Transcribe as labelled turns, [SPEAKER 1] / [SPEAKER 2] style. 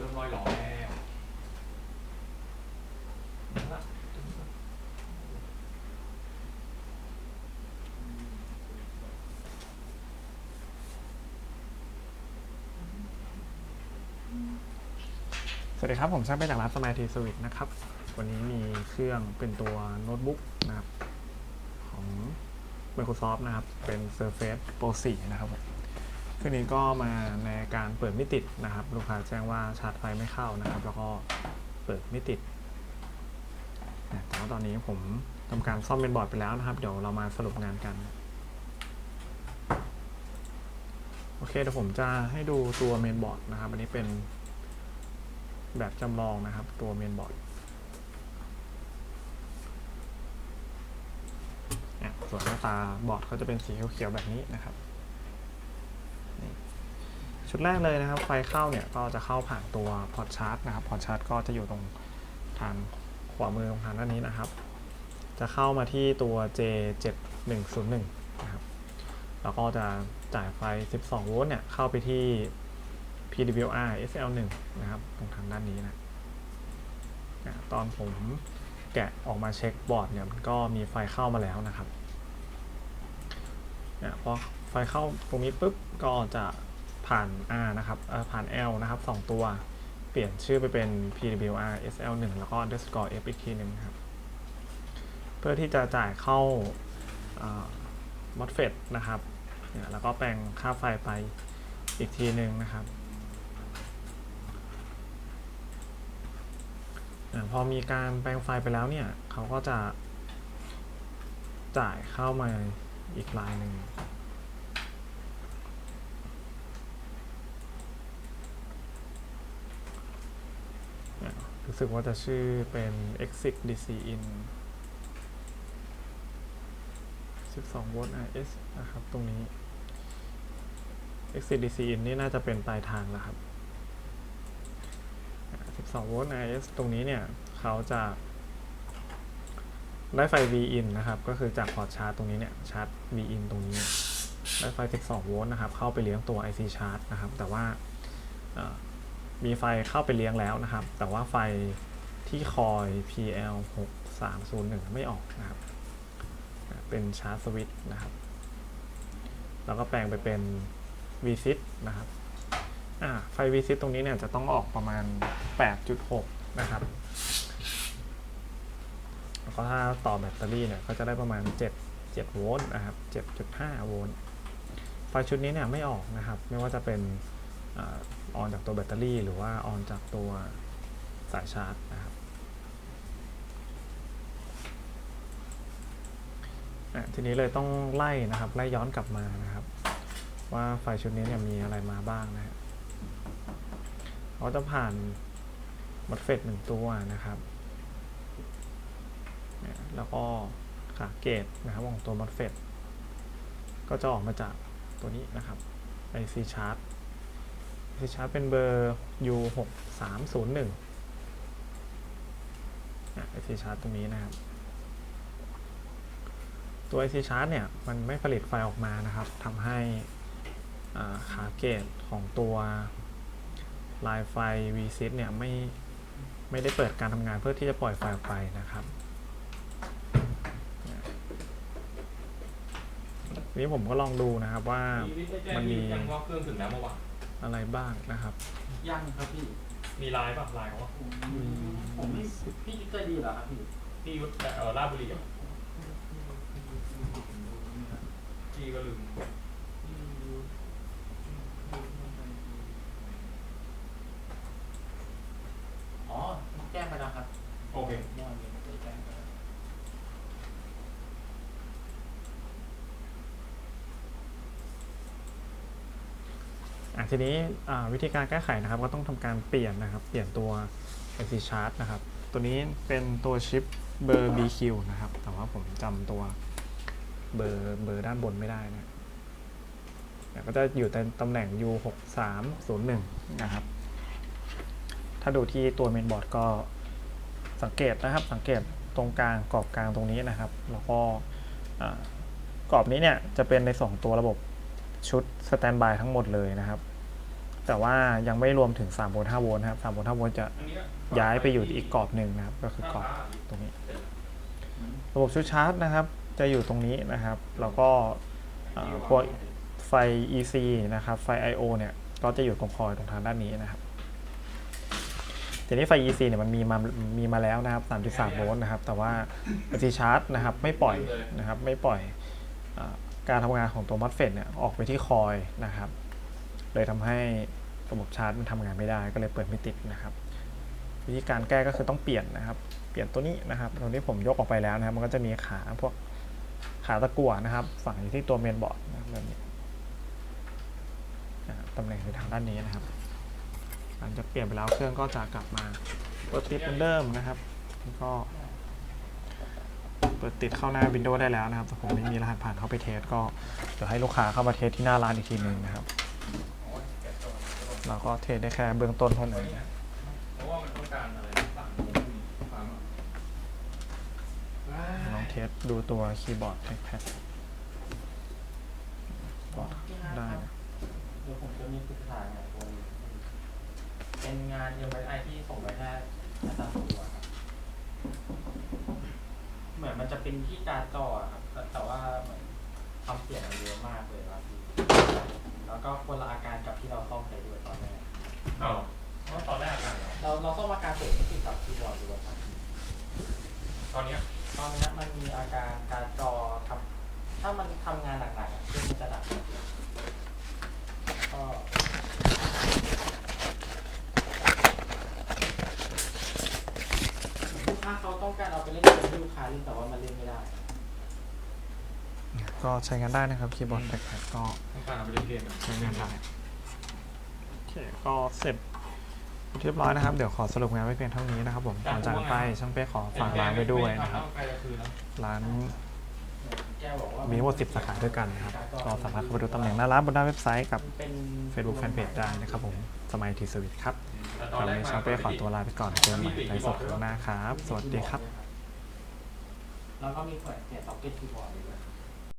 [SPEAKER 1] เริ่มลอยหลอแล้ว
[SPEAKER 2] สวัสดีครับ ผมช่างเป็นจากร้านสมาธิสวิตนะครับ วันนี้มีเครื่องเป็นตัวโน้ตบุ๊กนะครับ ของ Microsoft นะครับ เป็น Surface Pro 4 นะครับผม เครื่องนี้ก็มาในการเปิดไม่ติดนะครับ ลูกค้าแจ้งว่าชาร์จไฟไม่เข้านะครับ แล้วก็เปิดไม่ติดแต่ว่าตอนนี้ผมทำการซ่อมเมนบอร์ดไปแล้วนะครับ เดี๋ยวเรามาสรุปงานกัน โอเคเดี๋ยวผมจะให้ดูตัวเมนบอร์ดนะครับ อันนี้เป็นแบบจำลองนะครับ ตัวเมนบอร์ดเนี่ยส่วนหน้าตาบอร์ดเขาจะเป็นสีเขียวๆแบบนี้นะครับ ชุดแรกเลยนะครับ ไฟเข้าเนี่ยก็จะเข้าผ่านตัวพอร์ตชาร์จนะครับ พอร์ตชาร์จก็จะอยู่ตรงทางขวามือตรงทางด้านนี้นะครับ จะเข้ามาที่ตัว J7101 นะครับ แล้วก็จะจ่ายไฟ 12 โวลต์เนี่ยเข้าไปที่ PWR SL1 นะครับตรงทางด้านนี้นะอะตอนผมแกะออกมาเช็คบอร์ดเนี่ยมันก็มีไฟเข้ามาแล้วนะครับเนี่ยพอไฟเข้าตรงนี้ปุ๊บก็จะ ผ่าน R นะครับผ่าน L นะครับ2 ตัว เปลี่ยนชื่อไปเป็น PWR SL1 แล้วก็ underscore F อีกทีหนึ่งครับ เพื่อที่จะจ่ายเข้า MOSFET นะครับ แล้วก็แปลงค่าไฟไปอีกทีหนึ่งนะครับพอมีการแปลงไฟล์ไปแล้วเนี่ย เขาก็จะจ่ายเข้ามาอีกลายหนึ่งอ่า รู้สึกว่าจะชื่อเป็น exit dc in 12 volt RS นะครับ ตรงนี้ exit dc in นี่น่าจะเป็นปลายทางแล้วครับ12โวลต์ IS ตรงนี้เนี่ย เขาจะได้ไฟ V in นะครับ ก็คือจากพอร์ตชาร์จตรงนี้เนี่ย ชาร์จ V in ตรงนี้ได้ไฟ 12 โวลต์นะครับ เข้าไปเลี้ยงตัว IC ชาร์จนะครับ แต่ว่า มีไฟเข้าไปเลี้ยงแล้วนะครับ แต่ว่าไฟที่คอย PL 6301ไม่ออกนะครับ เป็นชาร์จสวิตช์นะครับ แล้วก็แปลงไปเป็น V s i t นะครับไฟ v ซิตรงนี้เนี่ยจะต้องออกประมาณ 8.6 นะครับแล้วก็ถ้าต่อแบตเตอรี่เนี่ยก็จะได้ประมาณ 7 7โวลต์นะครับ7.5โวลต์ไฟชุดนี้เนี่ยไม่ออกนะครับ ไม่ว่าจะเป็น ออนจากตัวแบตเตอรี่ หรือว่าออนจากตัวสายชาร์จนะครับทีนี้เลยต้องไล่นะครับไล่ย้อนกลับมานะครับ ว่าไฟชุดนี้เนี่ยมีอะไรมาบ้างนะฮะเขาจะผ่านมัดเฟตหนึ่งตัวนะครับ แล้วก็ขาเกตนะครับของตัวมัดเฟตก็จะออกมาจากตัวนี้นะครับ IC chart IC chart เป็นเบอร์ U 6 3 0 1 IC chart ตรงนี้นะครับ ตัว IC chart เนี่ย มันไม่ผลิตไฟออกมานะครับทำให้ขาเกตของตัวลายไฟ VSIT เนี่ยไม่ไม่ได้เปิดการทำงานเพื่อที่จะปล่อยไฟออกไปนะครับทีนี้ผมก็ลองดูนะครับว่ามันมี
[SPEAKER 1] พี่ยังว่าเครื่องถึงแล้วเมื่อวาน
[SPEAKER 2] อะไรบ้างนะครับ
[SPEAKER 3] ยังครับพี่
[SPEAKER 1] มีไลน์ป่ะไลน์เขาว่า
[SPEAKER 3] ผมผมไม่พี่ใจดีเหรอครับพี่
[SPEAKER 1] พี่ยุทธเอ่อราชบุรีอะพี่ก็ลืม
[SPEAKER 3] อ๋อแจ้งไปแล้วครับ
[SPEAKER 1] โอเค
[SPEAKER 3] เมื่อวานนี้ได้แจ้งไปแล้ว
[SPEAKER 2] อะทีนี้วิธีการแก้ไขนะครับก็ต้องทำการเปลี่ยนนะครับ เปลี่ยนตัว IC chart นะครับ ตัวนี้เป็นตัวชิปเบอร์ BQ นะครับ แต่ว่าผมจำตัวเบอร์เบอร์ด้านบนไม่ได้นะก็จะอยู่ในตำแหน่ง U 6 3 0 1 นะครับ ถ้าดูที่ตัวเมนบอร์ดก็สังเกตนะครับ สังเกตตรงกลางกรอบกลางตรงนี้นะครับ แล้วก็กรอบนี้เนี่ยจะเป็นในสองตัวระบบชุดสแตนบายทั้งหมดเลยนะครับ แต่ว่ายังไม่รวมถึง3โวลต์5โวลต์นะครับ3โวลต์5โวลต์จะย้ายไปอยู่อีกกรอบหนึ่งนะครับ ก็คือกรอบตรงนี้ ระบบชุดชาร์จนะครับ จะอยู่ตรงนี้นะครับ แล้วก็เอ่อพวกไฟ EC นะครับ ไฟ I/O เนี่ยก็จะอยู่ตรงคอยตรงทางด้านนี้นะครับทีนี้ไฟ EC เนี่ยมันมีมา มีมาแล้วนะครับ 3.3 โวลต์นะครับ แต่ว่า AC Charge นะครับไม่ปล่อยนะครับ ไม่ปล่อยอการทำงานของตัว MOSFET เนี่ยออกไปที่คอยนะครับ เลยทำให้ ระบบชาร์จมันทำงานไม่ได้ก็เลยเปิดไม่ติดนะครับ วิธีการแก้ก็คือต้องเปลี่ยนนะครับ เปลี่ยนตัวนี้นะครับตัวนี้ผมยกออกไปแล้วนะครับ มันก็จะมีขาพวกขาตะกั่วนะครับ ฝังอยู่ที่ตัวเมนบอร์ดนะครับแบบนี้ตำแหน่งอยู่ทางด้านนี้นะครับหลังจากเปลี่ยนไปแล้วเครื่องก็จะกลับมาเปิดติดเหมือนเดิมนะครับก็เปิดติดเข้าหน้า Windows ได้แล้วนะครับแต่ผมไม่มีรหัสผ่านเข้าไปเทสก็เดี๋ยวให้ลูกค้าเข้ามาเทสที่หน้าร้านอีกทีหนึ่งนะครับ เราก็เทสได้แค่เบื้องต้นเท่านั้น
[SPEAKER 1] น้องการอะไรต่างๆความ
[SPEAKER 2] ลองเทสดูตัวคีย์บอร์ดแท็กแพดบอร์ดได้
[SPEAKER 3] เดี๋ยวผมจะมีปรึกษางานตัวนี้เป็นงาน MSI ที่ส่งไปแค่อาจารย์ตัวครับ เหมือนมันจะเป็นที่การจอครับแต่ว่าเหมือนทำเปลี่ยนมาเยอะมากเลยครับแล้วก็คนละอาการกับที่เราซ่อม
[SPEAKER 1] เรา
[SPEAKER 3] เราซ่อมอาการเสร็จก็คือกับคีย์บอร์ดดูครับ
[SPEAKER 1] ตอนเนี้ย
[SPEAKER 3] ตอนนี้มันมีอาการการจอทำถ้ามันทำงานหนักๆอะเครื่องมันจะดับก็ลูกค้าเขาต้องการเอาไปเล่นเกมที่ลูกค้าเล่นแต่ว่ามันเล่นไม่ได้
[SPEAKER 2] ก็ใช้งานได้นะครับคีย์บอร์ดแท็กแพดก็
[SPEAKER 1] ต้องการเอาไปเล่นเกมอะ
[SPEAKER 2] ใช้งานได้ โอเคก็เสร็จ เรียบร้อยนะครับ เดี๋ยวขอสรุปงานไว้เพียงเท่านี้นะครับผมก่อนจากไปช่างเป้ขอฝากร้านไว้ด้วยนะครับ ร้านมีทั้งหมด10สาขาด้วยกันนะครับ ก็สามารถเข้าไปดูตำแหน่งหน้าร้านบนหน้าเว็บไซต์กับ
[SPEAKER 3] เป็น
[SPEAKER 2] Facebook Fanpage ได้นะครับผมสมัยทีสวิตครับ
[SPEAKER 1] แต่ต
[SPEAKER 2] ต
[SPEAKER 1] อ
[SPEAKER 2] นนี้ช่างเป้ขอตัวลาไปก่อนเจอกันใหม่ในสดครั้งหน้าครับ สวัสดีครับ
[SPEAKER 3] แล้วก็มีเปิดเปลี่ยนซ็อกเก็ตคีย์บอร์ดด้วย